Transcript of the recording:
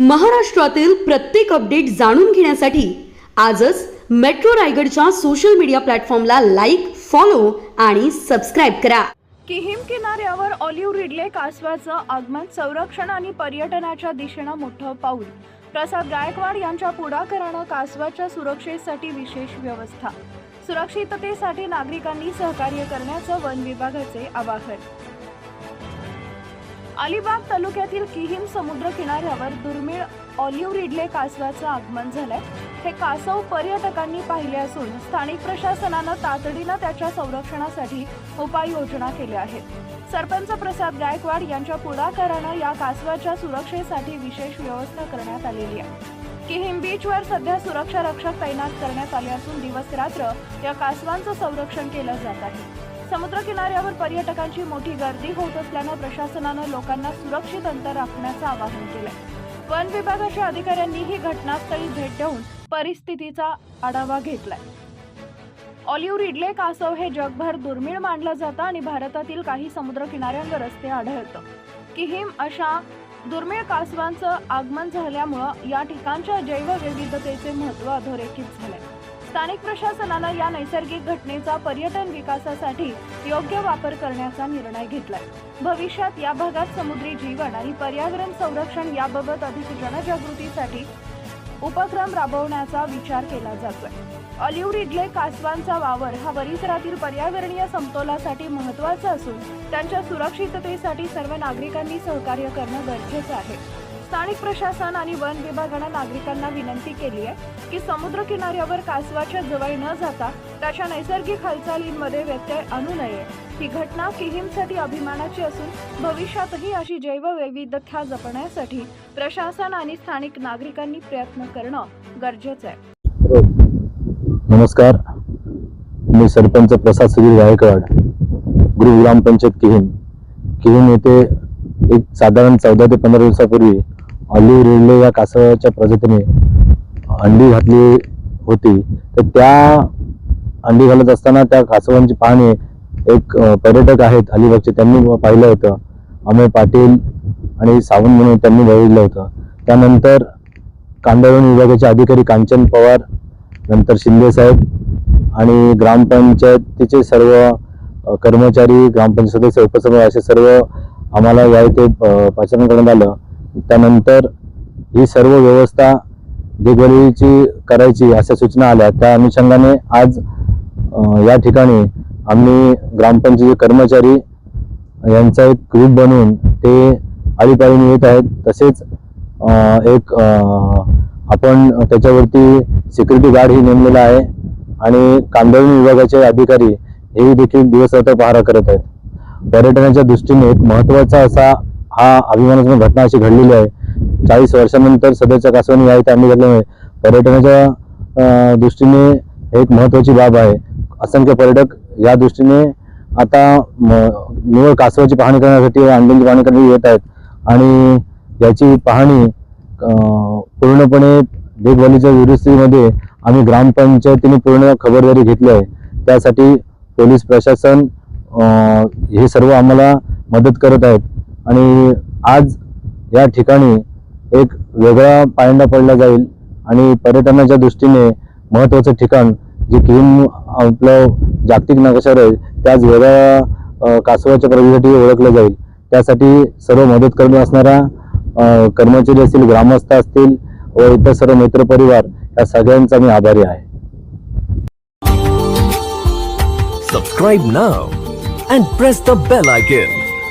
महाराष्ट्रातील प्रत्येक अपडेट जाणून घेण्यासाठी आजच मेट्रो रायगडच्या सोशल मीडिया प्लॅटफॉर्मला लाईक फॉलो आणि सबस्क्राईब करा. किहिम किनाऱ्यावर ऑलिव्ह रिडले कासवाचं आगमन संरक्षण आणि पर्यटनाच्या दिशेनं मोठं पाऊल. प्रसाद गायकवाड यांच्या पुढाकारानं कासवाच्या सुरक्षेसाठी विशेष व्यवस्था. सुरक्षिततेसाठी नागरिकांनी सहकार्य करण्याचं वन विभागाचे आवाहन. अलिबाग तालुक्यातील किहिम समुद्र किनाऱ्यावर दुर्मिळ ऑलिव्ह रिडले कासवाचं आगमन झालंय. हे कासव पर्यटकांनी पाहिले असून स्थानिक प्रशासनानं तातडीनं त्याच्या संरक्षणासाठी उपाययोजना केल्या आहेत. सरपंच प्रसाद गायकवाड यांच्या पुढाकारानं या कासवाच्या सुरक्षेसाठी विशेष व्यवस्था करण्यात आलेली आहे. किहिम बीचवर सध्या सुरक्षा रक्षक तैनात करण्यात आले असून दिवस रात्र या कासवांचं संरक्षण केलं जात आहे. समुद्र किनाऱ्यावर पर्यटकांची मोठी गर्दी होत असल्यानं प्रशासनानं लोकांना सुरक्षित अंतर राखण्याचं आवाहन केलंय. वन विभागाच्या अधिकाऱ्यांनीही घटनास्थळी भेट देऊन परिस्थितीचा आढावा घेतलाय. ऑलिव्ह रिडले कासव हे जगभर दुर्मिळ मानलं जातं आणि भारतातील काही समुद्र किनाऱ्यांवरच ते आढळतं किहीम अशा दुर्मिळ कासवांचं आगमन झाल्यामुळं या ठिकाणच्या जैवविविधतेचे महत्त्व अधोरेखित झालंय. स्थानिक प्रशासनानं या नैसर्गिक घटनेचा पर्यटन विकासासाठी योग्य वापर करण्याचा निर्णय घेतलाय. भविष्यात या भागात समुद्री जीवन आणि पर्यावरण संरक्षण याबाबत अधिक जनजागृतीसाठी उपक्रम राबवण्याचा विचार केला जातोय. ऑलिव्ह रिडले कासवांचा वावर हा परिसरातील पर्यावरणीय समतोलासाठी महत्त्वाचा असून त्यांच्या सुरक्षिततेसाठी सर्व नागरिकांनी सहकार्य करणं गरजेचं आहे. स्थानिक प्रशासन आणि वन विभागानं नागरिकांना विनंती केली आहे की समुद्र किनाऱ्यावर कासवाच्या जवळ न जाता त्याच्या नैसर्गिक हालचालींमध्ये व्यत्यय आणू नये. ही घटना किहिमसाठी अभिमानाची असून भविष्यातही अशी जैववैविध्यता जपण्यासाठी प्रशासन आणि स्थानिक नागरिकांनी प्रयत्न करणं गरजेचं आहे. नमस्कार. मी सरपंच प्रसाद सुधीर गायकवाड गुरु ग्रामपंचायत किहीम किहीम येथे एक साधारण चौदा ते पंधरा दिवसापूर्वी ऑलिव्ह रिडले या कासवाच्या प्रजातीने अंडी घातली होती. तर त्या अंडी घालत असताना त्या कासवांची पाहणी एक पर्यटक आहेत अलिबागचे. त्यांनी पाहिलं होतं. अमय पाटील आणि सावंत म्हणून त्यांनी बघितलं होतं. त्यानंतर कांदळवन विभागाचे अधिकारी कांचन पवार नंतर शिंदे साहेब आणि ग्रामपंचायतीचे सर्व कर्मचारी ग्रामपंचायत सदस्य उपसभापती असे सर्व आम्हाला या इथे पाचारण करण्यात आलं. त्यानंतर ही सर्व व्यवस्था देखभालीची करायची अशा सूचना आल्या. त्या अनुषंगाने आज या ठिकाणी आम्ही ग्रामपंचायती कर्मचारी यांचा एक ग्रुप बनवून ते आळीपाळीने येत आहेत. तसेच एक आपण त्याच्यावरती सिक्युरिटी गार्ड ही नेमलेला आहे आणि कांदळणी विभागाचे अधिकारी हेही देखील दिवस रात्र पहारा करत आहेत. पर्यटनाच्या दृष्टीने एक महत्त्वाचा असा हा अभिमानास्पद घटना अशी घडलेली आहे. चाळीस वर्षानंतर सध्याच्या कासवानी या इथे आणली घातल्यामुळे पर्यटनाच्या दृष्टीने एक महत्वाची बाब आहे. असंख्य पर्यटक या दृष्टीने आता म- निवड कासवाची पाहणी करण्यासाठी व अंड्यांची पाहणी करण्यासाठी येत आहेत. आणि याची पाहणी पूर्णपणे देखभालीच्या दुरुस्तीमध्ये आम्ही ग्रामपंचायतीने पूर्ण खबरदारी घेतली आहे. त्यासाठी पोलीस प्रशासन हे सर्व आम्हाला मदत करत आहेत. आणि आज या ठिकाणी एक वेगळा पायंडा पडला जाईल आणि पर्यटनाच्या दृष्टीने महत्त्वाचं ठिकाण जे किम आपलं जागतिक नकाशावर आहे त्याच वेगळ्या कासवाच्या प्रवेशासाठी ओळखलं जाईल. त्यासाठी सर्व मदत करणे असणाऱ्या कर्मचारी असतील ग्रामस्थ असतील व इतर सर्व मित्रपरिवार या सगळ्यांचा मी आभारी आहे. Subscribe now and press the bell icon